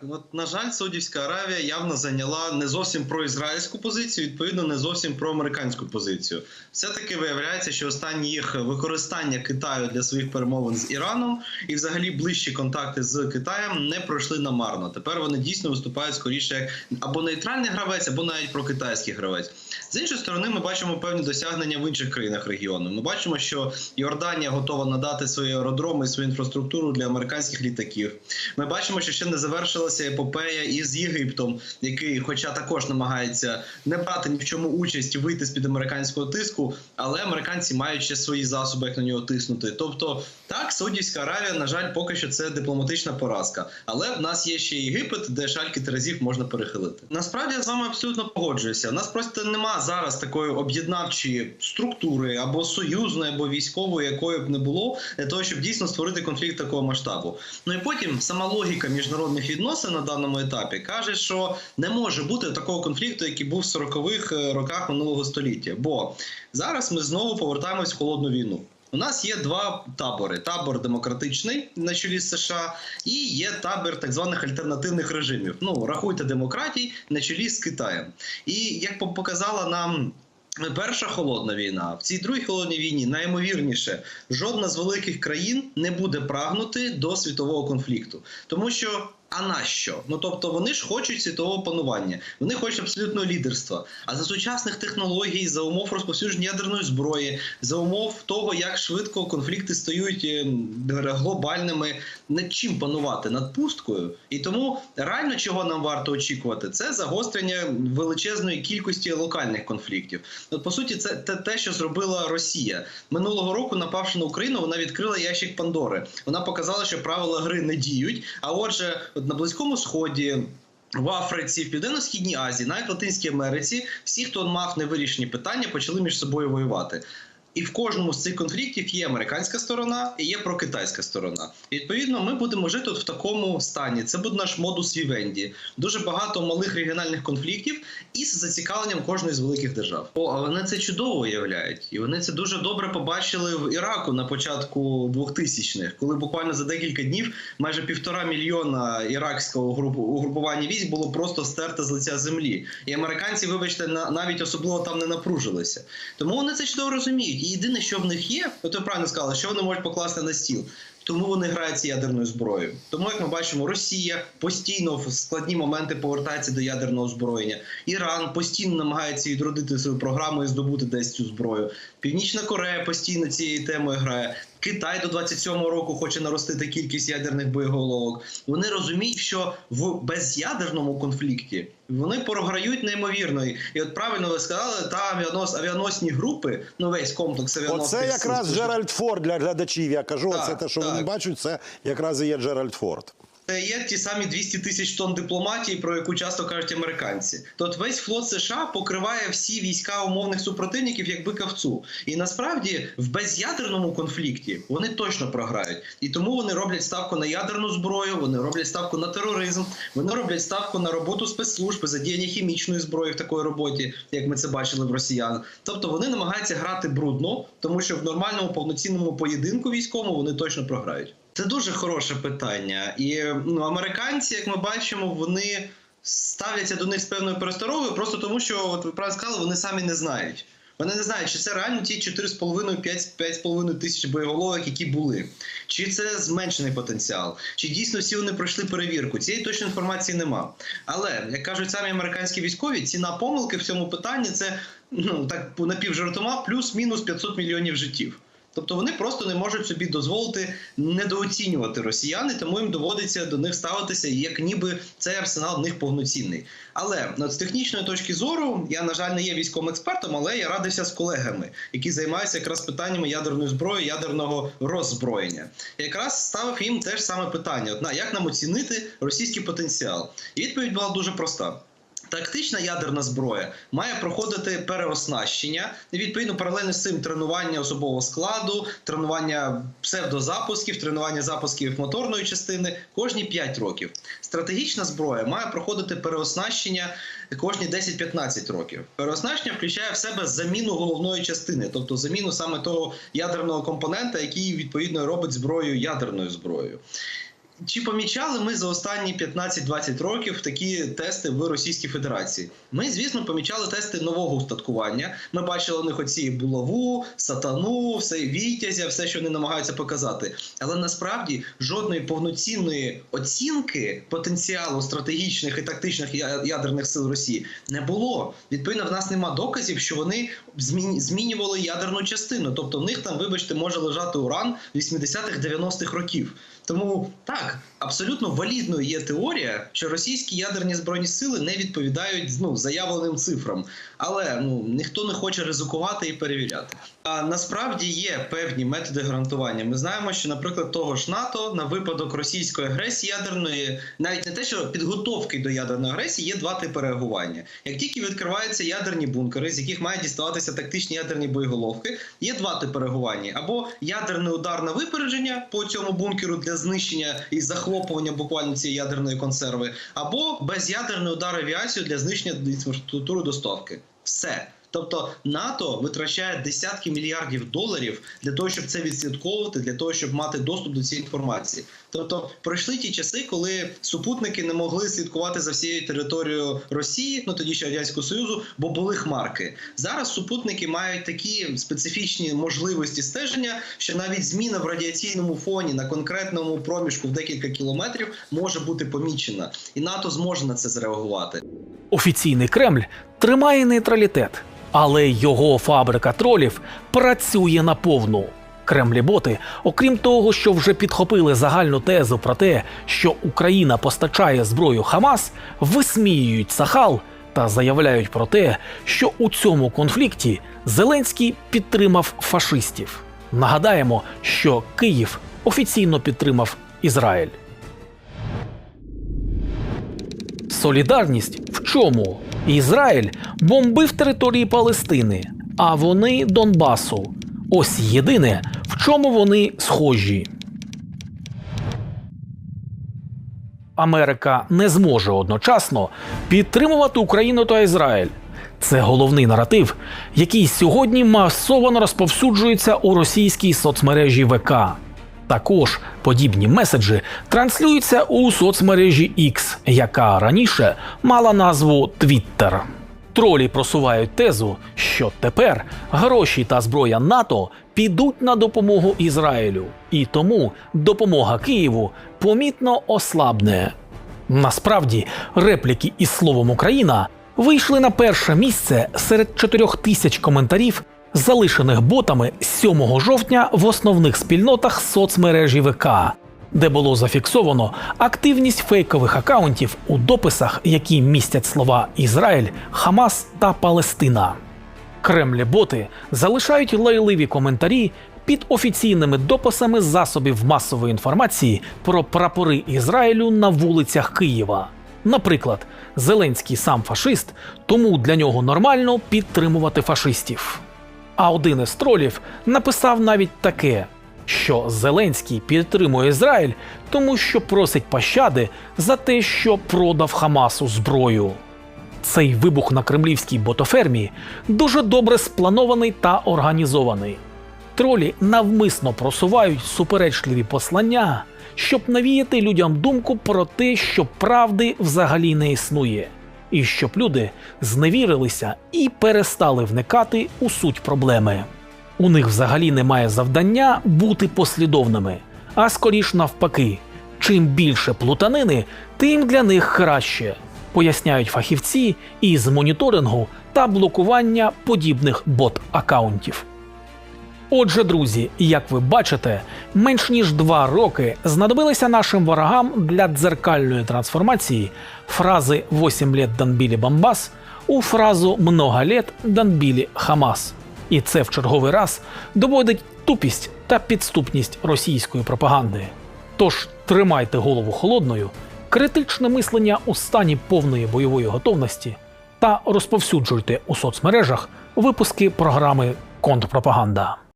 Так, от на жаль, Саудівська Аравія явно зайняла не зовсім проізраїльську позицію, відповідно, не зовсім проамериканську позицію. Все-таки виявляється, що останні їх використання Китаю для своїх перемовин з Іраном і, взагалі, ближчі контакти з Китаєм не пройшли намарно. Тепер вони дійсно виступають скоріше як або нейтральний гравець, або навіть прокитайський гравець. З іншої сторони, ми бачимо певні досягнення в інших країнах регіону. Ми бачимо, що Йорданія готова надати свої аеродроми і свою інфраструктуру для американських літаків. Ми бачимо, що ще не завершилася епопея із Єгиптом, який, хоча також намагається не брати ні в чому участь, вийти з під американського тиску, але американці мають ще свої засоби, як на нього тиснути. Тобто, так, Саудівська Аравія, на жаль, поки що це дипломатична поразка. Але в нас є ще Єгипет, де шальки терезів можна перехилити. Насправді я з вами абсолютно погоджуюся. У нас просто нема зараз такої об'єднавчої структури або союзної, або військової, якої б не було, для того, щоб дійсно створити конфлікт такого масштабу. Ну і потім сама логіка міжнародних відносин на даному етапі каже, що не може бути такого конфлікту, який був в 40-х е, роках минулого століття. Бо зараз ми знову повертаємось в холодну війну. У нас є два табори: табор демократичний на чолі з США, і є табір так званих альтернативних режимів. Ну рахуйте демократій на чолі з Китаєм. І як показала нам. Перша холодна війна в цій другій холодній війні найімовірніше жодна з великих країн не буде прагнути до світового конфлікту, тому що. А на що? Ну тобто вони ж хочуть світового панування, вони хочуть абсолютного лідерства. А за сучасних технологій, за умов розповсюдження ядерної зброї, за умов того, як швидко конфлікти стають е, глобальними, над чим панувати над пусткою. І тому реально чого нам варто очікувати, це загострення величезної кількості локальних конфліктів. От по суті, це те, що зробила Росія минулого року, напавши на Україну, вона відкрила ящик Пандори. Вона показала, що правила гри не діють. А отже, от на близькому сході. В Африці, в Південно-Східній Азії, навіть в Латинській Америці, всі, хто мав невирішені питання, почали між собою воювати. І в кожному з цих конфліктів є американська сторона і є прокитайська сторона. І відповідно, ми будемо жити от в такому стані. Це буде наш модус вівенді. Дуже багато малих регіональних конфліктів із зацікавленням кожної з великих держав. О, а вони це чудово уявляють, і вони це дуже добре побачили в Іраку на початку 2000-х, коли буквально за декілька днів майже півтора мільйона іракського групу угрупування військ було просто стерте з лиця землі. І американці, вибачте, на навіть особливо там не напружилися. Тому вони це чудово розуміють. І єдине, що в них є, от ви правильно сказали, що вони можуть покласти на стіл. Тому вони грають з ядерною зброєю. Тому, як ми бачимо, Росія постійно в складні моменти повертається до ядерного озброєння. Іран постійно намагається відродити свою програму і здобути десь цю зброю. Північна Корея постійно цією темою грає. Китай до 27-го року хоче наростити кількість ядерних боєголовок. Вони розуміють, що в безядерному конфлікті вони програють неймовірно. І от правильно ви сказали, та авіанос, авіаносні групи, ну весь комплекс авіаносних Оце якраз Джеральд Форд для глядачів. Я кажу, Так, оце те, що так. вони бачать, це якраз і є Джеральд Форд. Це є ті самі 200 тисяч тонн дипломатії, про яку часто кажуть американці. То от весь флот США покриває всі війська умовних супротивників як бика в цу. І насправді в безядерному конфлікті вони точно програють. І тому вони роблять ставку на ядерну зброю, вони роблять ставку на тероризм, вони роблять ставку на роботу спецслужб, задіяння хімічної зброї в такій роботі, як ми це бачили в росіян. Тобто вони намагаються грати брудно, тому що в нормальному повноцінному поєдинку військовому вони точно програють. Це дуже хороше питання. І ну, американці, як ми бачимо, вони ставляться до них з певною пересторогою, просто тому що, от ви правильно сказали, вони самі не знають. Вони не знають, чи це реально ті 4,5-5,5 тисяч боєголовок, які були, чи це зменшений потенціал, чи дійсно всі вони пройшли перевірку. Цієї точної інформації нема. Але як кажуть самі американські військові, ціна помилки в цьому питанні це ну так напівжартома плюс-мінус 500 мільйонів життів. Тобто вони просто не можуть собі дозволити недооцінювати росіян, і тому їм доводиться до них ставитися, як ніби цей арсенал в них повноцінний. Але ну, з технічної точки зору я, на жаль, не є військовим експертом, але я радився з колегами, які займаються якраз питаннями ядерної зброї, ядерного роззброєння. Я якраз ставив їм теж саме питання: як нам оцінити російський потенціал? І відповідь була дуже проста. Тактична ядерна зброя має проходити переоснащення і відповідно паралельно з цим тренування особового складу, тренування псевдозапусків, тренування запусків моторної частини кожні 5 років. Стратегічна зброя має проходити переоснащення кожні 10-15 років. Переоснащення включає в себе заміну головної частини, тобто заміну саме того ядерного компонента, який відповідно робить зброю ядерною зброєю. Чи помічали ми за останні 15-20 років такі тести в Російській Федерації? Ми, звісно, помічали тести нового устаткування. Ми бачили у них оці булаву, сатану, все вітязя, все, що вони намагаються показати. Але насправді жодної повноцінної оцінки потенціалу стратегічних і тактичних ядерних сил Росії не було. Відповідно, в нас нема доказів, що вони змін- змінювали ядерну частину. Тобто, в них там, вибачте, може лежати уран 80-х, 90-х років. Тому так, абсолютно валідною є теорія, що російські ядерні збройні сили не відповідають ну, заявленим цифрам. Але ну ніхто не хоче ризикувати і перевіряти. А насправді є певні методи гарантування. Ми знаємо, що, наприклад, того ж НАТО на випадок російської агресії ядерної, навіть не те, що підготовки до ядерної агресії, є два типи реагування. Як тільки відкриваються ядерні бункери, з яких мають діставатися тактичні ядерні боєголовки, є два типи реагування: або ядерний удар на випередження по цьому бункеру для знищення і захлопування буквально цієї ядерної консерви, або без'ядерний удар авіацію для знищення інфраструктури доставки. Все. Тобто НАТО витрачає десятки мільярдів доларів для того, щоб це відслідковувати, для того, щоб мати доступ до цієї інформації. Тобто пройшли ті часи, коли супутники не могли слідкувати за всією територією Росії, ну тоді ще радянського союзу, бо були хмарки. Зараз супутники мають такі специфічні можливості стеження, що навіть зміна в радіаційному фоні на конкретному проміжку в декілька кілометрів може бути помічена, і НАТО зможе на це зреагувати. Офіційний Кремль тримає нейтралітет, але його фабрика тролів працює наповну. Кремлі-боти, окрім того, що вже підхопили загальну тезу про те, що Україна постачає зброю Хамас, висміюють Сахал та заявляють про те, що у цьому конфлікті Зеленський підтримав фашистів. Нагадаємо, що Київ офіційно підтримав Ізраїль. Солідарність в чому? Ізраїль бомбив території Палестини, а вони Донбасу. Ось єдине, в чому вони схожі. Америка не зможе одночасно підтримувати Україну та Ізраїль. Це головний наратив, який сьогодні масово розповсюджується у російській соцмережі ВК. Також подібні меседжі транслюються у соцмережі X, яка раніше мала назву Twitter. Тролі просувають тезу, що тепер гроші та зброя НАТО підуть на допомогу Ізраїлю, і тому допомога Києву помітно ослабне. Насправді, репліки із словом Україна вийшли на перше місце серед 4 тисяч коментарів, залишених ботами 7 жовтня в основних спільнотах соцмережі ВК, де було зафіксовано активність фейкових акаунтів у дописах, які містять слова Ізраїль, Хамас та Палестина. Кремлі-боти залишають лайливі коментарі під офіційними дописами засобів масової інформації про прапори Ізраїлю на вулицях Києва. Наприклад, Зеленський сам фашист, тому для нього нормально підтримувати фашистів. А один із тролів написав навіть таке, що Зеленський підтримує Ізраїль, тому що просить пощади за те, що продав Хамасу зброю. Цей вибух на кремлівській ботофермі дуже добре спланований та організований. Тролі навмисно просувають суперечливі послання, щоб навіяти людям думку про те, що правди взагалі не існує, і щоб люди зневірилися і перестали вникати у суть проблеми. У них взагалі немає завдання бути послідовними, а скоріш навпаки, чим більше плутанини, тим для них краще, поясняють фахівці із моніторингу та блокування подібних бот-акаунтів. Отже, друзі, як ви бачите, менш ніж два роки знадобилися нашим ворогам для дзеркальної трансформації фрази «8 лет Донбілі Бамбас» у фразу «много лет Донбілі Хамас». І це в черговий раз доводить тупість та підступність російської пропаганди. Тож тримайте голову холодною, критичне мислення у стані повної бойової готовності та розповсюджуйте у соцмережах випуски програми Контрпропаганда.